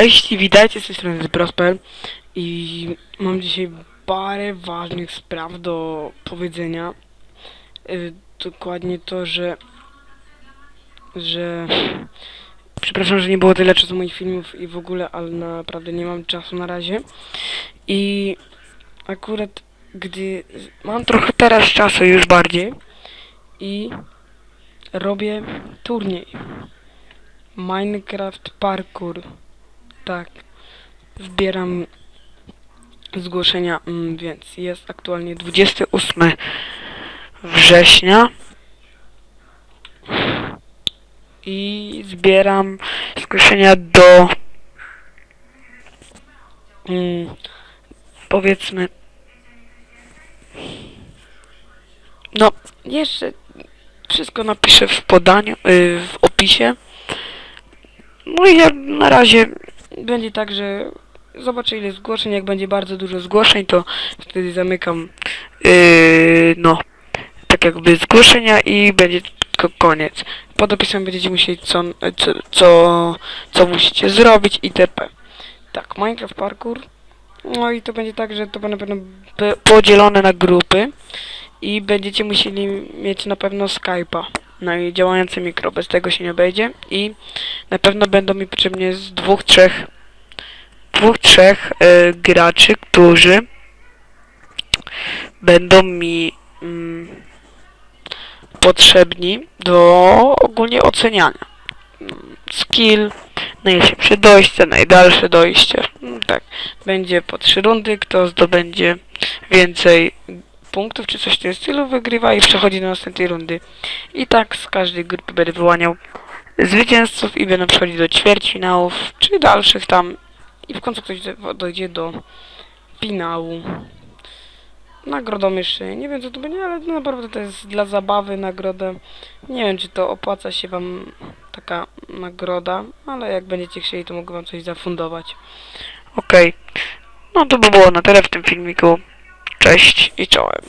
Cześć i witajcie z tej strony Prosper i mam dzisiaj parę ważnych spraw do powiedzenia. Y, dokładnie to, że że przepraszam, że nie było tyle czasu moich filmów i w ogóle, ale naprawdę nie mam czasu na razie. I akurat gdy mam trochę teraz czasu już bardziej i robię turniej. Minecraft Parkour. Tak. Zbieram zgłoszenia, mm, więc jest aktualnie 28 września. I zbieram zgłoszenia do mm, powiedzmy no jeszcze wszystko napiszę w podaniu, y, w opisie. No i ja na razie będzie tak, że zobaczę ile zgłoszeń. Jak będzie bardzo dużo zgłoszeń, to wtedy zamykam yy, no tak jakby zgłoszenia i będzie koniec. Pod opisem będziecie musieli co, co, co, co musicie zrobić itp. Tak, Minecraft Parkour. No i to będzie tak, że to będą be- podzielone na grupy i będziecie musieli mieć na pewno Skype'a. No i działający mikro, bez tego się nie obejdzie i na pewno będą mi potrzebnie z dwóch, trzech dwóch, trzech e, graczy, którzy będą mi mm, potrzebni do ogólnie oceniania. Skill, najszybsze dojście, najdalsze dojście. Mm, Tak, będzie po trzy rundy, kto zdobędzie więcej punktów czy coś w tym stylu wygrywa i przechodzi do następnej rundy. I tak z każdej grupy będę wyłaniał zwycięzców i będą przechodzić do ćwierćfinałów, czy dalszych tam i w końcu ktoś do- dojdzie do finału. Nagrodą jeszcze nie wiem co to będzie, ale naprawdę to jest dla zabawy nagroda. Nie wiem czy to opłaca się wam taka nagroda, ale jak będziecie chcieli to mogę wam coś zafundować. Okej, no to by było na tyle w tym filmiku. Cześć i czołem.